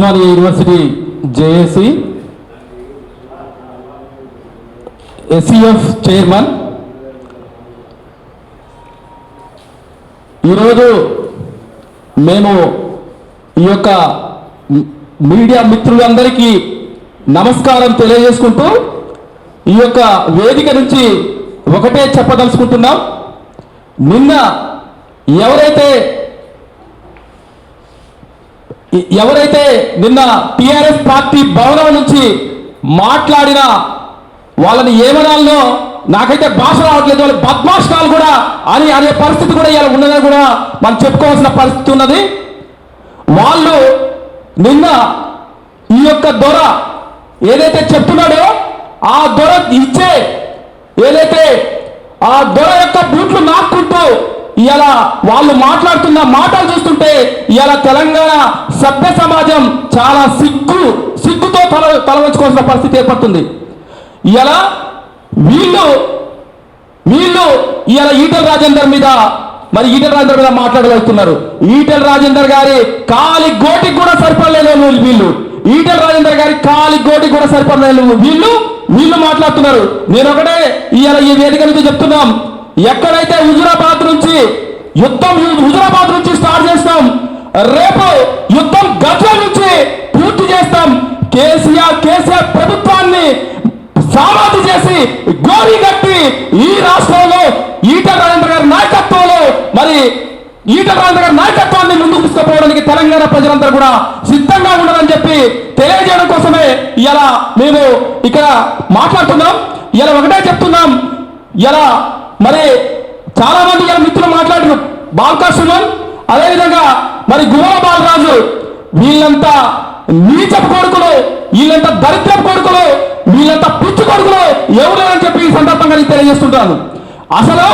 Osmania university JAC SEF chairman ఈరోజు మేము ఈ యొక్క మీడియా మిత్రులందరికీ నమస్కారం తెలియజేసుకుంటూ ఈ యొక్క వేదిక నుంచి ఒకటే చెప్పదలుచుకుంటున్నాం. నిన్న ఎవరైతే ఎవరైతే నిన్న టిఆర్ఎస్ పార్టీ భవనం నుంచి మాట్లాడిన వాళ్ళని ఏమనాలో నాకైతే భాష రావట్లేదు వాళ్ళు బద్మాషాలు కూడా అని అనే పరిస్థితి కూడా ఇలా ఉన్నదని కూడా మనం చెప్పుకోవాల్సిన పరిస్థితి ఉన్నది. వాళ్ళు నిన్న ఈ యొక్క దొర ఏదైతే చెప్తున్నాడో ఆ దొర ఇచ్చే ఏదైతే ఆ దొర యొక్క ఇవాళ వాళ్ళు మాట్లాడుతున్న మాటలు చూస్తుంటే ఇవాళ తెలంగాణ సభ్య సమాజం చాలా సిగ్గు సిగ్గుతో తల తలవంచుకోవాల్సిన పరిస్థితి ఏర్పడుతుంది. ఇవాళ వీళ్ళు వీళ్ళు ఇవాళ ఈటల రాజేందర్ మీద మరి ఈటల రాజేందర్ మీద మాట్లాడగలుగుతున్నారు. ఈటల రాజేందర్ గారి కాలి గోటికి కూడా సరిపడలేదు వీళ్ళు ఈటల రాజేందర్ గారి కాలి గోటికి కూడా సరిపడలేదు వీళ్ళు వీళ్ళు మాట్లాడుతున్నారు. నేను ఒకటే ఇవాళ ఈ వేదిక నుంచి చెప్తున్నాం. ఎక్కడైతే హుజురాబాద్ నుంచి యుద్ధం హుజురాబాద్ నుంచి స్టార్ట్ చేస్తాం రేపు యుద్ధం గజ్వల్ నుంచి పూర్తి చేస్తాం. కేసీఆర్ కేసీఆర్ ప్రభుత్వాన్ని సామాధి చేసి గోరి కట్టి ఈ రాష్ట్రంలో ఈట రాజేంద్ర గారి నాయకత్వంలో మరి ఈట రాజేంద్ర గారి నాయకత్వాన్ని ముందుకు తీసుకుపోవడానికి తెలంగాణ ప్రజలందరూ కూడా సిద్ధంగా ఉండాలని చెప్పి తెలియజేయడం కోసమే ఇలా మేము ఇక్కడ మాట్లాడుతున్నాం. ఇలా ఒకటే చెప్తున్నాం. ఇలా మరి చాలా మంది ఇలా మిత్రులు మాట్లాడారు బాల్కా సుమన్ అదేవిధంగా మరి గుమల బాలరాజు వీళ్ళంతా నీచపు కొడుకులు వీళ్ళంతా దరిద్రపు కొడుకులు వీళ్ళంతా పిచ్చి కొడుకులు ఎవరు అని చెప్పి ఈ సందర్భంగా నేను తెలియజేస్తుంటాను. అసలు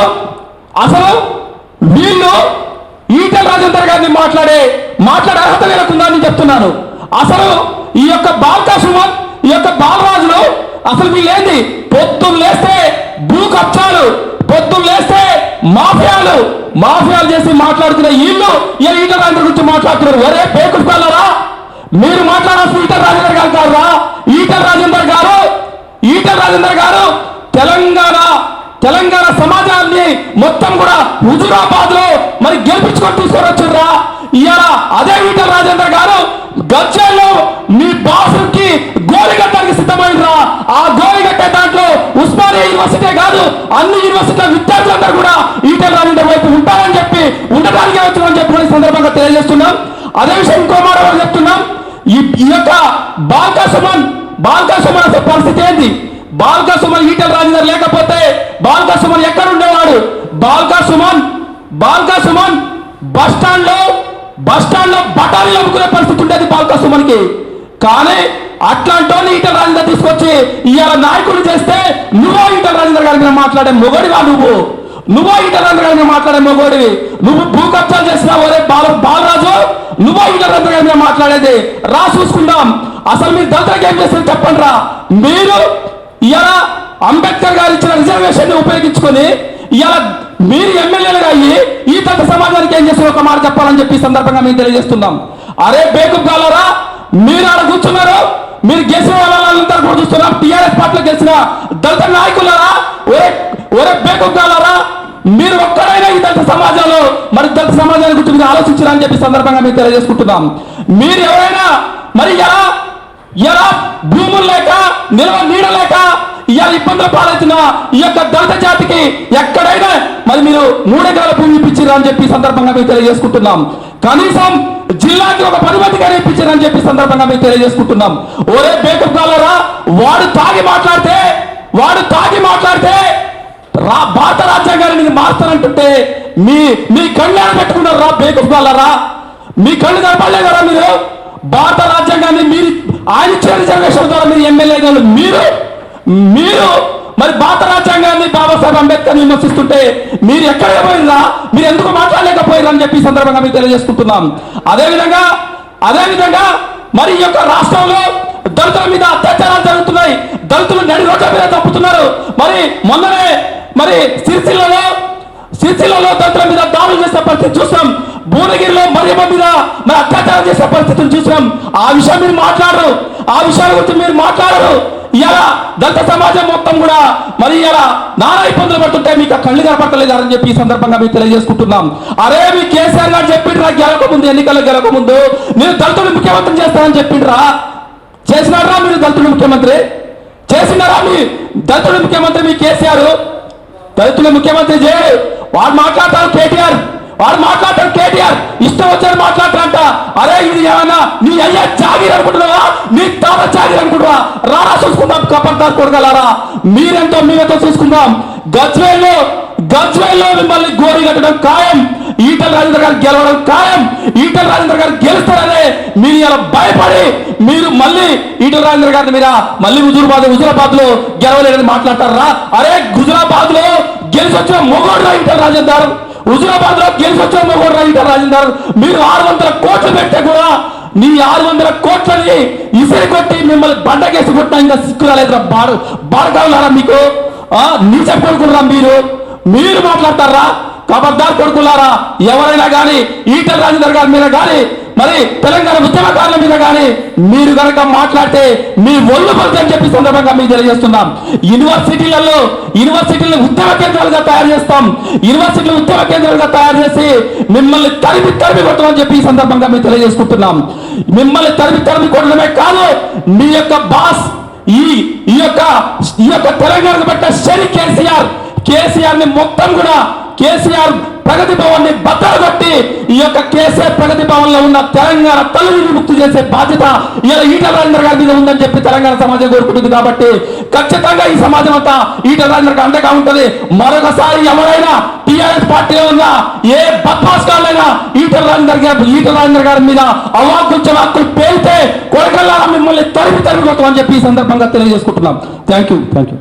అసలు వీళ్ళు ఈటల రాజేందర్ గారిని మాట్లాడే మాట్లాడే అర్హత వీళ్ళకుందా అని చెప్తున్నాను. అసలు ఈ యొక్క బాల్కా సుమన్ ఈ యొక్క బాలరాజులు అసలు వీళ్ళేంది? పొద్దున్న లేస్తే భూ కబ్జాలు పొద్దున్న లేస్తే మాఫియాలు మాఫియాలు చేసి మాట్లాడుతున్న వీళ్ళు ఇలా ఈటల గురించి మాట్లాడుతున్నారు. ఒరే పేకుడు మీరు మాట్లాడాల్సిన ఈటల రాజేందర్ గారు కాదురా ఈటల రాజేందర్ గారు ఈటల రాజేందర్ గారు తెలంగాణ తెలంగాణ సమాజాన్ని మొత్తం కూడా హుజురాబాద్లో మరి గెలిపించుకొని తీసుకొని వచ్చిర్రా. ఇవాళ అదే ఈటల రాజేందర్ గారు గజ్జల్లో మీ బాసుకి అనే యూనివర్సిటీ కాదు అన్ని యూనివర్సిటీల విద్యార్థులందరూ కూడా ఈటల రాజేందర్ వైపు ఉంటారని చెప్పి ఉండటానికే వచ్చామని చెప్పి ఈ సందర్భంగా తెలియజేస్తున్నాం. అదే విషయం ఇంకో మాట చెప్తున్నాం. ఈ ఈ యొక్క బాల్కా సుమన్ బాల్కా సుమన్ అసలు పరిస్థితి ఏంటి బాల్కా సుమన్ ఈటల రాజేందర్ లేకపోతే బాల్కా సుమన్ ఎక్కడ ఉండేవాడు? బాల్కా సుమన్ బాల్కా సుమన్ బస్ స్టాండ్లో బస్ స్టాండ్లో బఠానీలు అమ్ముకునే పరిస్థితి ఉండేది బాల్కా సుమన్కి కానీ అట్లాంటి వాళ్ళు ఈటల తీసుకొచ్చి ఇవాళ నాయకుడు చేస్తే నువ్వో ఈటల రాజేందర్ గారి మాట్లాడే మొగడివా నువ్వు? నువ్వో ఈటల రాజేందర్ గారి మాట్లాడే మొగోడివి? నువ్వు భూ కబ్జాలు చేసినావు ఒరే బాల బాలరాజు నువ్వో ఈటల రాజేందర్ గారి మాట్లాడేది? రా చూసుకుందాం. అసలు మీరు దళితులకు ఏం చేస్తారు చెప్పండి రా. మీరు ఇవాళ అంబేద్కర్ గారు ఇచ్చిన రిజర్వేషన్ ఉపయోగించుకొని ఇవాళ మీరు ఎమ్మెల్యేలుగా అయ్యి ఈ దళిత సమాజానికి ఏం చేస్తారు ఒక మాట చెప్పాలని చెప్పి సందర్భంగా మేము తెలియజేస్తున్నాం. అరే బేకు గాలరా మీరు ఆడ కూర్చున్నారు మీరు గెలిచిన వాళ్ళందరూ కూడా చూస్తున్నాం టీఆర్ఎస్ పార్టీలో గెలిచిన దళిత నాయకులారా ఒరే ఒరే బేకు మీరు ఒక్కడైనా ఈ దళిత సమాజంలో మరి దళిత సమాజాన్ని గురించి మీరు ఆలోచించారని చెప్పి సందర్భంగా మేము తెలియజేసుకుంటున్నాం. మీరు ఎవరైనా మరి ఎలా ఎలా భూములు లేక నిల్వ నీడ లేక ఇవాళ ఇబ్బందులు పాలవుతున్న ఈ యొక్క దళిత జాతికి ఎక్కడైనా మరి మీరు మూడెకరాల భూమి ఇప్పించారు అని చెప్పి సందర్భంగా మేము తెలియజేసుకుంటున్నాం. కనీసం జిల్లాకి ఒక పది కనిపించారని చెప్పి సందర్భంగా మేము తెలియజేసుకుంటున్నాం. ఒరే బేకప్ కాలరా వాడు తాగి మాట్లాడితే వాడు తాగి మాట్లాడితే రా భారత రాజ్యాంగాన్ని నేను మారుతానంటుంటే మీ మీ కళ్యాణం పెట్టుకున్నారు రా బేకప్ కాలరా మీ కళ్ళు కనపడలేదరా మీరు? భారత రాజ్యాంగాన్ని మీరు ఆయన చేరి జనరేషన్ ద్వారా మీరు ఎమ్మెల్యే గారు మీరు మీరు మరి భారత రాజ్యాంగాన్ని బాబాసాహెబ్ అంబేద్కర్ విమర్శిస్తుంటే మీరు ఎక్కడ పోయినరా మీరు ఎందుకు మాట్లాడలేకపోయారు అని చెప్పి సందర్భంగా మీకు తెలియజేసుకుంటున్నాం. అదే విధంగా అదే విధంగా మరి ఈ యొక్క రాష్ట్రంలో దళితుల మీద అత్యాచారాలు జరుగుతున్నాయి. దళితులు నడి రోడ్ల మీద తప్పుతున్నారు. మరి మొన్ననే మరి సిరిసిల్లలో సిరిసిల్లలో దళితుల మీద దాడులు చేసిన పరిస్థితి చూసాం భువనగిరిలో మరియమ్మ మీద మరి అత్యాచారం చేసే పరిస్థితిని చూసాం ఆ విషయం మీరు మాట్లాడరు. ఆ విషయాల గురించి మీరు మాట్లాడరు. ఇలా దళిత సమాజం మొత్తం కూడా మరి ఇలా నానా ఇబ్బందులు పడుతుంటే మీకు కళ్ళు కనపడలేదు అని చెప్పి ఈ సందర్భంగా మీకు తెలియజేసుకుంటున్నాం. అరే మీ కేసీఆర్ గారు చెప్పిండ్రా గెలకముందు ఎన్నికల్లో గెలకముందు మీరు దళితులు ముఖ్యమంత్రి చేస్తారని చెప్పిండ్రా? చేసినారా మీరు దళితులు ముఖ్యమంత్రి? చేసినారా మీ దళితులు ముఖ్యమంత్రి మీ కేసీఆర్? దళితులు ముఖ్యమంత్రి చేయడు వాడు మాట్లాడతారు కేటీఆర్. వాడు మాట్లాడతాడు కేటీఆర్. ఇష్టం వచ్చారు మాట్లాడతాడంట. అరే ఇది ఏమన్నా నీ అయ్యా జాగిర్ అనుకుంటున్నావా? నీ తాత జాగిర్ అనుకుంటున్నావా? రారా చూసుకుందాం కపర్దార్ కొడగలరా మీరెంతో మీరెంతో చూసుకుందాం. గజ్వేల్లో గజ్వేల్లో మిమ్మల్ని గోరి కట్టడం ఖాయం. ఈటల రాజేంద్ర గారు గెలవడం ఖాయం. ఈటల రాజేంద్ర గారు గెలుస్తారనే మీరు ఇలా భయపడి మీరు మళ్ళీ ఈటల రాజేంద్ర గారి మీద మళ్ళీ హుజూరాబాద్ హుజూరాబాద్లో గెలవలేదని మాట్లాడతారా? అరే గుజరాబాద్లో గెలిచి వచ్చిన మొగోడు ఈటల రాజేందర్ హుజురాబాద్లో గెలిచి కూడా మొగోడు ఈటల రాజేందర్ మీరు ఆరు వందల కోట్లు పెట్టే కూడా నీ ఆరు వందల కోట్లని ఇసిరి కొట్టి మిమ్మల్ని బండకేసి కొట్టినా ఇంకా సిక్కురాలేదురా బాడు బాడకాలారా మీకు? ఆ నీచ కొడుకున్నారా మీరు? మీరు మాట్లాడతారా? ఖబర్దార్ కొడుకులారా? ఎవరైనా కానీ ఈటర్ రాజేందర్ గారి మీద కానీ మరి తెలంగాణ ఉద్యమకారుల మీద కానీ మీరు కనుక మాట్లాడితే మీ ఒళ్ళు పడుతుంది అని చెప్పి సందర్భంగా మీకు తెలియజేస్తున్నాం. యూనివర్సిటీలలో యూనివర్సిటీలను ఉద్యమ కేంద్రాలుగా తయారు చేస్తాం. యూనివర్సిటీలు ఉద్యమ కేంద్రాలుగా తయారు చేసి మిమ్మల్ని తరిమి తరిమి కొట్టమని చెప్పి ఈ సందర్భంగా మీకు తెలియజేసుకుంటున్నాం. మిమ్మల్ని తరిమి తరిమి కొట్టడమే కాదు మీ యొక్క బాస్ ఈ ఈ యొక్క ఈ యొక్క తెలంగాణ పట్ట శని కేసీఆర్. కేసీఆర్ని మొత్తం కూడా కేసీఆర్ ప్రగతి భవన్ని బద్దలు ఈ యొక్క కేసీఆర్ ప్రగతి భవన్లో ఉన్న తెలంగాణ తల్లిని విముక్తి చేసే బాధ్యత ఇలా ఈటల రాజేంద్ర గారి మీద ఉందని చెప్పి తెలంగాణ సమాజం కోరుకుంటుంది కాబట్టి ఖచ్చితంగా ఈ సమాజం అంతా ఈటల రాజేంద్ర అండగా ఉంటది. మరొకసారి ఎవరైనా టిఆర్ఎస్ పార్టీలో ఉన్న ఏ బద్మాస్ గారైనా ఈటల రాజేంద్ర గారి ఈటల రాజేంద్ర గారి మీద అవాకులు చవాకులు పేలితే కొడకల్లా మిమ్మల్ని తరిమి తరిమి కొట్టమని చెప్పి ఈ సందర్భంగా తెలియజేసుకుంటున్నాం. Thank you thank you